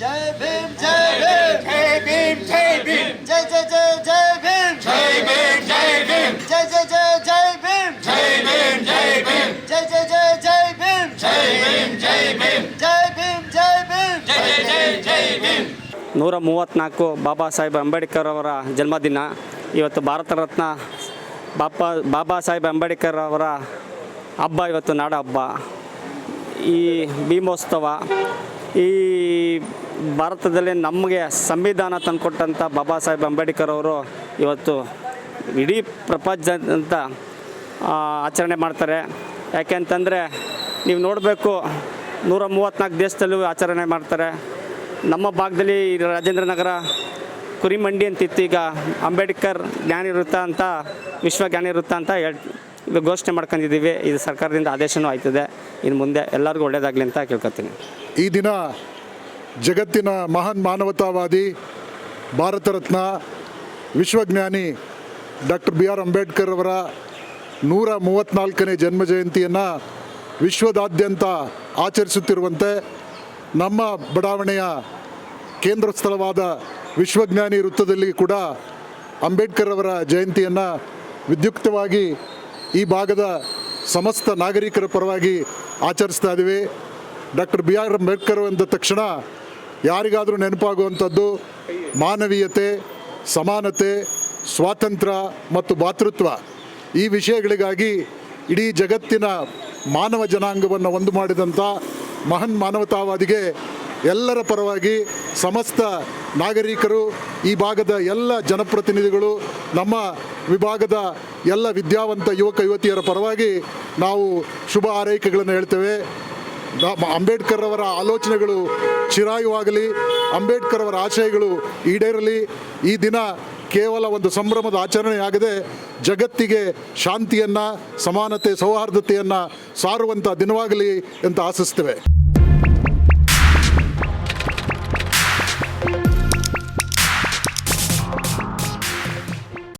ಜೈ ಭೀಮ್ ಜೈ ಭೀಮ್ ಜೈ ಭೀಮ್ ಜೈ ಭೀಮ್ ಜೈ ಜೈ ಜೈ ಜೈ ಭೀಮ್ ಜೈ ಭೀಮ್ ಜೈ ಭೀಮ್ ಜೈ ಜೈ ಜೈ ಜೈ ಭೀಮ್ ಜೈ ಭೀಮ್ ಜೈ ಭೀಮ್ ಜೈ ಜೈ ಜೈ ಜೈ ಭೀಮ್ ಜೈ ಭೀಮ್ ಜೈ ಭೀಮ್ ಜೈ ಭೀಮ್ ಜೈ ಭೀಮ್ ಜೈ ಜೈ ಜೈ ಜೈ ಭೀಮ್ ನೂರ ಮೂವತ್ತ್ನಾಲ್ಕು ಬಾಬಾ ಸಾಹೇಬ್ ಅಂಬೇಡ್ಕರ್ ಅವರ ಜನ್ಮದಿನ. ಇವತ್ತು ಭಾರತ ರತ್ನ ಬಾಪಾ ಬಾಬಾ ಸಾಹೇಬ್ ಅಂಬೇಡ್ಕರ್ ಅವರ ಹಬ್ಬ ಇವತ್ತು ನಾಡ ಹಬ್ಬ. ಈ ಭೀಮೋತ್ಸವ ಈ ಭಾರತದಲ್ಲಿ ನಮಗೆ ಸಂವಿಧಾನ ತಂದುಕೊಟ್ಟಂಥ ಬಾಬಾ ಸಾಹೇಬ್ ಅಂಬೇಡ್ಕರ್ ಅವರು ಇವತ್ತು ಇಡೀ ಪ್ರಪಂಚದಂತ ಆಚರಣೆ ಮಾಡ್ತಾರೆ. ಯಾಕೆಂತಂದರೆ ನೀವು ನೋಡಬೇಕು, ನೂರ ಮೂವತ್ತ್ನಾಲ್ಕು ದೇಶದಲ್ಲೂ ಆಚರಣೆ ಮಾಡ್ತಾರೆ. ನಮ್ಮ ಭಾಗದಲ್ಲಿ ರಾಜೇಂದ್ರ ನಗರ, ಕುರಿಮಂಡಿ ಅಂತಿತ್ತು. ಈಗ ಅಂಬೇಡ್ಕರ್ ಜ್ಞಾನಿ ವೃತ್ತ ಅಂತ, ವಿಶ್ವ ಜ್ಞಾನಿ ವೃತ್ತ ಅಂತ ಹೇಳ್ ಘೋಷಣೆ ಮಾಡ್ಕೊಂಡಿದ್ದೀವಿ. ಇದು ಸರ್ಕಾರದಿಂದ ಆದೇಶನೂ ಆಯ್ತದೆ. ಇನ್ನು ಮುಂದೆ ಎಲ್ಲರಿಗೂ ಒಳ್ಳೇದಾಗಲಿ ಅಂತ ಕೇಳ್ಕೊತೀನಿ. ಈ ದಿನ ಜಗತ್ತಿನ ಮಹಾನ್ ಮಾನವತಾವಾದಿ, ಭಾರತ ರತ್ನ, ವಿಶ್ವಜ್ಞಾನಿ ಡಾಕ್ಟರ್ ಬಿ ಆರ್ ಅಂಬೇಡ್ಕರ್ ಅವರ ನೂರ ಮೂವತ್ತ್ನಾಲ್ಕನೇ ಜನ್ಮ ಜಯಂತಿಯನ್ನು ವಿಶ್ವದಾದ್ಯಂತ ಆಚರಿಸುತ್ತಿರುವಂತೆ ನಮ್ಮ ಬಡಾವಣೆಯ ಕೇಂದ್ರ ಸ್ಥಳವಾದ ವಿಶ್ವಜ್ಞಾನಿ ವೃತ್ತದಲ್ಲಿ ಕೂಡ ಅಂಬೇಡ್ಕರ್ ಅವರ ಜಯಂತಿಯನ್ನು ವಿದ್ಯುಕ್ತವಾಗಿ ಈ ಭಾಗದ ಸಮಸ್ತ ನಾಗರಿಕರ ಪರವಾಗಿ ಆಚರಿಸ್ತಾ ಇದ್ದೀವಿ ಡಾಕ್ಟರ್ ಬಿ ಆರ್ ಅಂಬೇಡ್ಕರ್ ಅಂದ ತಕ್ಷಣ ಯಾರಿಗಾದರೂ ನೆನಪಾಗುವಂಥದ್ದು ಮಾನವೀಯತೆ, ಸಮಾನತೆ ಸ್ವಾತಂತ್ರ್ಯ ಮತ್ತು ಭಾತೃತ್ವ ಈ ವಿಷಯಗಳಿಗಾಗಿ ಇಡೀ ಜಗತ್ತಿನ ಮಾನವ ಜನಾಂಗವನ್ನು ಒಂದು ಮಾಡಿದಂಥ ಮಹಾನ್ ಮಾನವತಾವಾದಿಗೆ ಎಲ್ಲರ ಪರವಾಗಿ ಸಮಸ್ತ ನಾಗರಿಕರು ಈ ಭಾಗದ ಎಲ್ಲ ಜನಪ್ರತಿನಿಧಿಗಳು, ನಮ್ಮ ವಿಭಾಗದ ಎಲ್ಲ ವಿದ್ಯಾವಂತ ಯುವಕ ಯುವತಿಯರ ಪರವಾಗಿ ನಾವು ಶುಭ ಆರೈಕೆಗಳನ್ನು ಹೇಳ್ತೇವೆ. ಅಂಬೇಡ್ಕರ್ ಅವರ ಆಲೋಚನೆಗಳು ಚಿರಾಯುವಾಗಲಿ, ಅಂಬೇಡ್ಕರ್ ಅವರ ಆಶಯಗಳು ಈಡೇರಲಿ. ಈ ದಿನ ಕೇವಲ ಒಂದು ಸಂಭ್ರಮದ ಆಚರಣೆಯಾಗದೆ ಜಗತ್ತಿಗೆ ಶಾಂತಿಯನ್ನು, ಸಮಾನತೆ, ಸೌಹಾರ್ದತೆಯನ್ನು ಸಾರುವಂಥ ದಿನವಾಗಲಿ ಅಂತ ಆಶಿಸ್ತೇವೆ.